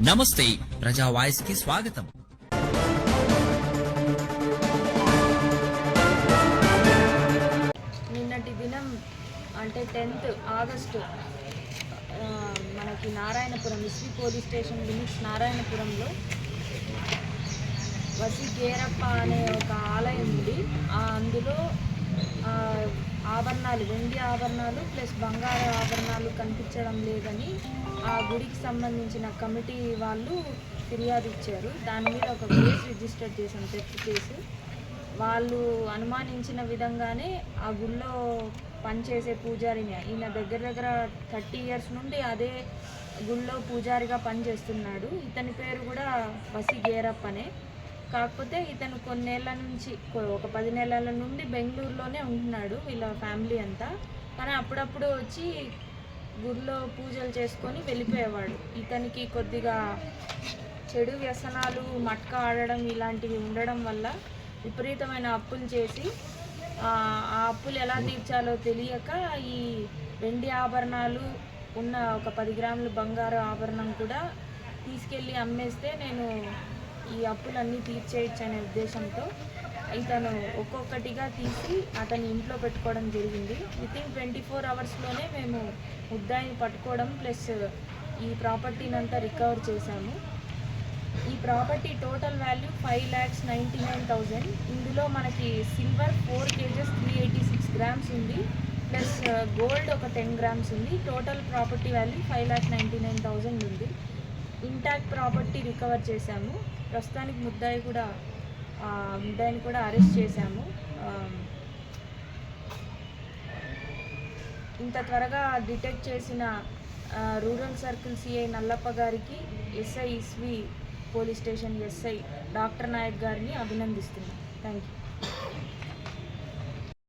నమస్తే ప్రజా వాయిస్కి స్వాగతం. నిన్నటి దినం అంటే టెన్త్ ఆగస్టు మనకి నారాయణపురం ఇస్వి పోలీస్ స్టేషన్ లిమిట్స్ నారాయణపురంలో వసి గేరప్ప అనే ఒక ఆలయం ఉంది. ఆ అందులో ఆభరణాలు వెండి ఆభరణాలు ప్లస్ బంగారు ఆభరణాలు కనిపించడం లేదని ఆ గుడికి సంబంధించిన కమిటీ వాళ్ళు ఫిర్యాదు ఇచ్చారు. దాని మీద ఒక కేసు రిజిస్టర్ చేశాం థెఫ్ట్ కేసు. వాళ్ళు అనుమానించిన విధంగానే ఆ గుళ్ళో పనిచేసే పూజారిని ఈయన దగ్గర దగ్గర థర్టీ ఇయర్స్ నుండి అదే గుళ్ళో పూజారిగా పనిచేస్తున్నాడు. ఇతని పేరు కూడా వసి గేరప్ అనే కాకపోతే ఇతను కొన్నేళ్ళ నుంచి ఒక పది నెలల నుండి బెంగళూరులోనే ఉంటున్నాడు వీళ్ళ ఫ్యామిలీ అంతా. కానీ అప్పుడప్పుడు వచ్చి గుడిలో పూజలు చేసుకొని వెళ్ళిపోయేవాడు. ఇతనికి కొద్దిగా చెడు వ్యసనాలు మట్క ఆడడం ఇలాంటివి ఉండడం వల్ల విపరీతమైన అప్పులు చేసి ఆ అప్పులు ఎలా తీర్చాలో తెలియక ఈ వెండి ఆభరణాలు ఉన్న ఒక పది గ్రాములు బంగారు ఆభరణం కూడా తీసుకెళ్ళి అమ్మేస్తే నేను ఈ అప్పులన్నీ తీర్చేయచ్చు అనే ఉద్దేశంతో ఇతను ఒక్కొక్కటిగా తీసి అతని ఇంట్లో పెట్టుకోవడం జరిగింది. విత్ ఇన్ ట్వంటీ ఫోర్ అవర్స్లోనే మేము ముద్దాయిని పట్టుకోవడం ప్లస్ ఈ ప్రాపర్టీని అంతా రికవర్ చేశాము. ఈ property total value five lakhs ninety nine thousand. ఇందులో మనకి silver four kgs three eighty six grams ఉంది. ప్లస్ గోల్డ్ ఒక టెన్ గ్రామ్స్ ఉంది. Total property value five lakhs ninety nine thousand ఉంది. ఇంటాక్ట్ ప్రాపర్టీ రికవర్ చేశాము. ప్రస్తుతానికి ముద్దాయి కూడా ముద్దాయిని కూడా అరెస్ట్ చేశాము. ఇంత త్వరగా డిటెక్ట్ చేసిన రూరల్ సర్కిల్ సిఐ నల్లప్ప గారికి SI ఇస్వి police station SI doctor Nayak గారిని అభినందిస్తున్నాను థ్యాంక్ యూ